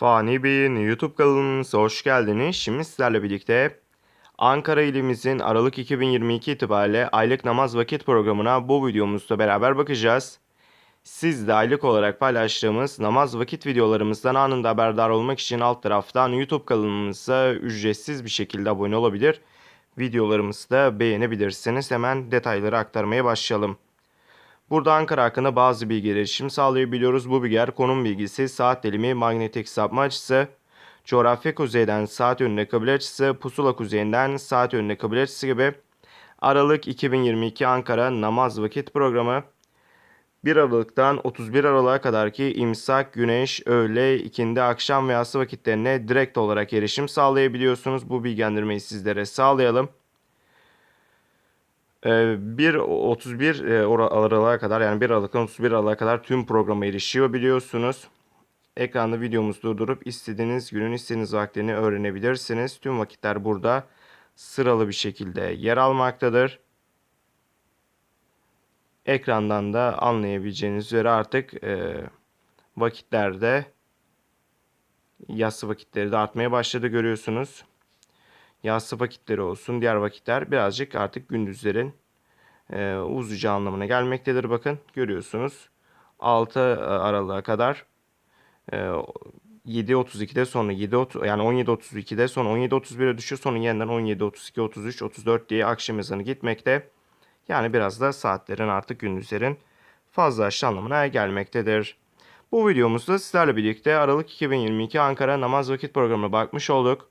Fani Bey'in YouTube kanalımıza hoş geldiniz. Şimdi sizlerle birlikte Ankara ilimizin Aralık 2022 itibariyle aylık namaz vakit programına bu videomuzda beraber bakacağız. Siz de aylık olarak paylaştığımız namaz vakit videolarımızdan anında haberdar olmak için alt taraftan YouTube kanalımıza ücretsiz bir şekilde abone olabilir. Videolarımızı da beğenebilirsiniz. Hemen detayları aktarmaya başlayalım. Burada Ankara hakkında bazı bilgiler erişim sağlayabiliyoruz. Bu bilgiler konum bilgisi, saat dilimi, manyetik sapma açısı, coğrafya kuzeyden saat yönüne kıble açısı, pusula kuzeyinden saat yönüne kıble açısı gibi Aralık 2022 Ankara namaz vakit programı 1 Aralık'tan 31 Aralık'a kadarki imsak, güneş, öğle, ikindi, akşam ve yatsı vakitlerine direkt olarak erişim sağlayabiliyorsunuz. Bu bilgilendirmeyi sizlere sağlayalım. Ee, 1 31 e, Aralık'a kadar yani 1 Aralık'tan 31 Aralık'a kadar tüm programa erişiyor biliyorsunuz. Ekranda videomuzu durdurup istediğiniz günün istediğiniz vaktini öğrenebilirsiniz. Tüm vakitler burada sıralı bir şekilde yer almaktadır. Ekrandan da anlayabileceğiniz üzere artık e, vakitlerde yatsı vakitleri de artmaya başladı görüyorsunuz. Yatsı vakitleri olsun diğer vakitler birazcık artık gündüzlerin e, uzayacağı anlamına gelmektedir. Bakın görüyorsunuz 6 Aralık'a kadar e, 7.32'de sonra 7 yani 17.32'de sonra 17.31'e düşüyor sonra yeniden 17.32 33 34 diye akşam ezanı gitmekte. Yani biraz da saatlerin artık gündüzlerin fazlalaştığı anlamına gelmektedir. Bu videomuzda sizlerle birlikte Aralık 2022 Ankara namaz vakit programına bakmış olduk.